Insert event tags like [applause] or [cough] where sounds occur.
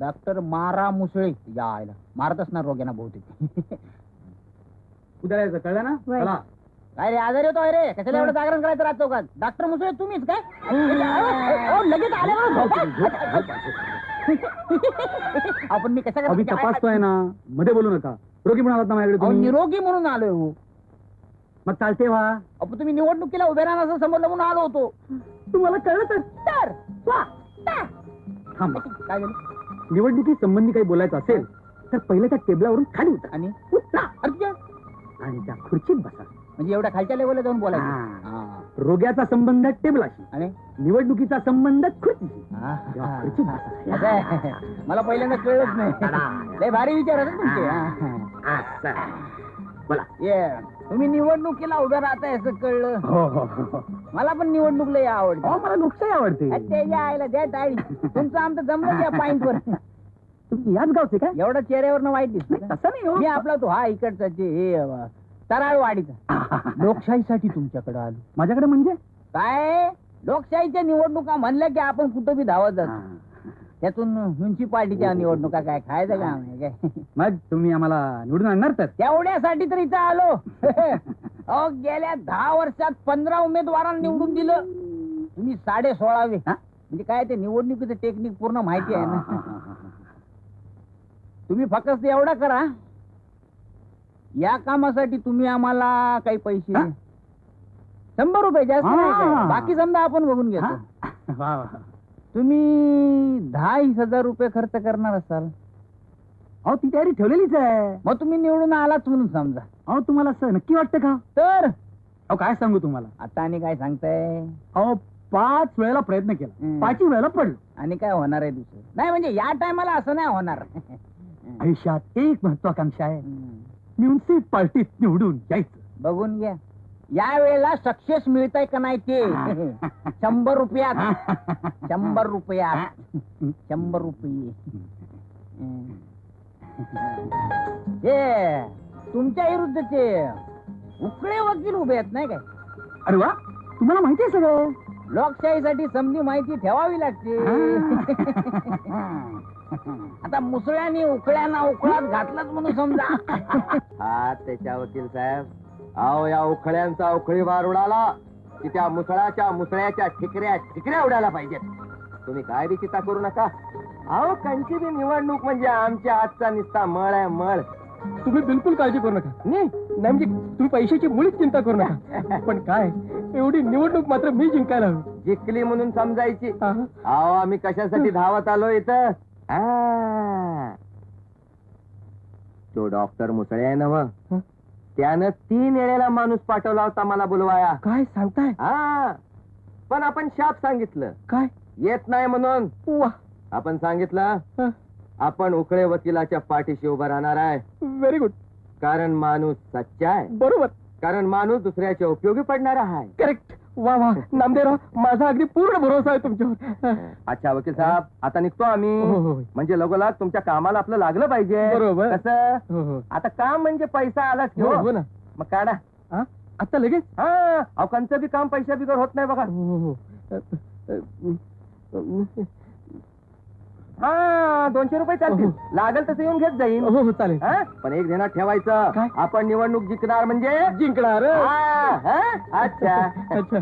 Doctor मारा मुसळे. या आयला मारत असणार रोग्यांना बहुतेक. उद्या यायचं कळलं ना. चला. काय रे आजारी होतो रे? कशाला एवढं जागरण करायचं रात चौकात? डॉक्टर मुसळे तुम्हीच काय? अहो, लगेच आले झोपा. आपण मी कशा अभि तपासतोय ना. मध्ये बोलू नका. रोगी म्हणालात ना माझ्याकडे अहो, तुम्ही? निरोगी म्हणून आलोय हो. मग चालते व्हा अहो, तुम्ही निवडणुकीला उभे राहणार असं समजलं म्हणून आलो होतो. तुम्हाला कळलं तर? वा. थांबा. काय झालं? निवडणुकी संबंधी काही बोलायचं असेल तर पहिले त्या टेबलावरून खाली उतरा आणि उतरा आणि त्या खुर्चीत बसा म्हणजे एवढ्या खालच्या लेवलला जाऊन बोलायचं हा. हा. रोग्याचा संबंध टेबलाशी आणि निवडणुकीचा संबंध खुर्चीशी. या खुर्चीत बसा. [laughs] असं आहे. मला पहिल्यांदा कळलंच नाही लय भारी विचार आहे ना तुमचे हा. असं. बोला. ये तुम्ही निवडणुकीला उभं राहताय असं कळलं. हो हो हो. मला पण निवडणूक लय आवडते. अहो, मला लोकशाही आवडते. त्याच्या आईला द्या टाळी तुमचं आमचं जमलं त्या पॉइंट वर. तुम्ही याच गावचे काय? एवढं चेहऱ्यावर वाईट दिसत. तसं नाही हो. मी आपला तो हा इकडचा जे हे अं, तराळवाडीचा. लोकशाहीसाठी तुमच्याकडे आलो. माझ्याकडे म्हणजे? काय? लोकशाहीच्या निवडणुका म्हणल्या की आपण कुठं बी धावत जातो. त्यातून म्युन्सिपाल्टीच्या निवडणुका काय खायचं काम आहे काय मग तुम्ही आम्हाला निवडून आणणार तर तेवढ्यासाठी तर इथं आलो अहो गेल्या दहा वर्षात पंधरा उमेदवारांना निवडून दिलं तुम्ही साडे सोळावे हा? म्हणजे काय ते निवडणुकीचं टेक्निक पूर्ण माहिती आहे ना तुम्ही फक्त एवढं करा या कामासाठी तुम्ही आम्हाला काही पैसे हा? शंभर रुपये जास्त नाही काय. हा. बाकी समजा आपण बघून घेतो हा? वा, वा. तुम्ही दहा हजार रुपये खर्च करणार असाल. अहो ती तयारी ठेवलेलीच आहे. मग तुम्ही निवडून आलाच म्हणून समजा. अहो तुम्हाला असं नक्की वाटतं का? तर? अहो काय सांगू तुम्हाला? आता आणि काय सांगताय? अहो पाच वेळेला प्रयत्न केला. हम्म. पाचही वेळेला पडलो. आणि काय होणार आहे दुसरं? नाही म्हणजे या टायमाला असं नाही होणार. आयुष्यात एक महत्वाकांक्षा आहे. हम्म. म्युन्सिपाल्टीत निवडून यायचं. बघून घ्या. या वेळेला सक्सेस मिळतंय का नाही ते? [laughs] शंभर रुपयात. शंभर रुपयात. शंभर रुपये. [laughs] हे तुमच्या विरुद्धचे उकळे वकील उभे आहेत नाही काय? अरे वा तुम्हाला माहिती आहे सगळं? लोकशाहीसाठी समधी माहिती ठेवावी लागते. [laughs] आता मुसळ्याने उकळ्यांना उकळात घातलंच म्हणून समजा. हा त्याच्या वकील साहेब. अहो या उखळ्यांचा उखळी वार उडाला की त्या मुसळाच्या मुसळ्याच्या ठिकऱ्या ठिकऱ्या उडायला पाहिजेत. तुम्ही काय बी चिंता करू नका. अहो कंची बी निवडणूक म्हणजे आमच्या हातचा निस्ता मळ आहे मळ. तुम्ही बिलकुल काळजी करू नका. नाही. नाही म्हणजे तुम्ही पैशाची मुळीच चिंता करू नका. [laughs] पण काय एवढी निवडणूक मात्र मी जिंकायला हवी. जिंकली म्हणून समजायची. अहो आम्ही कशासाठी धावत आलो इथं. तो डॉक्टर मुसळे आहे ना? त्यानं तीन वेळेला माणूस पाठवला होता मला बोलवाया. काय सांगताय? हा. पण आपण शाप सांगितलं. काय? येत नाही म्हणून. वा. आपण सांगितलं हं. आपण उकळे वकिलाच्या पाठीशी उभं राहणार आहे. व्हेरी गुड कारण माणूस सच्चा आहे. बरोबर. कारण माणूस दुसऱ्याच्या उपयोगी पडणारा आहे. करेक्ट वा वा. नामदेवराव माझा अगदी पूर्ण भरोसा आहे तुमच्यावर. अच्छा वकील साहेब आता निघतो आम्ही. हो, हो. म्हणजे लगोलाग तुमच्या कामाला आपलं लागलं पाहिजे. बरोबर. कसं? हो हो. आता काम म्हणजे पैसा हो हो. हो ना. मग काढा. हा? आता लगेच? हा अहो कंचं बी काम पैशा बिगर होत नाही बघा. हो दोनशे रुपये चालतील हो. लागेल तसं येऊन घेत जाईन हो हो चालेल हा? पण एक ध्यानात ठेवायचं काय? आपण निवडणूक जिंकणार म्हणजे जिंकणार हा, हा? अच्छा अच्छा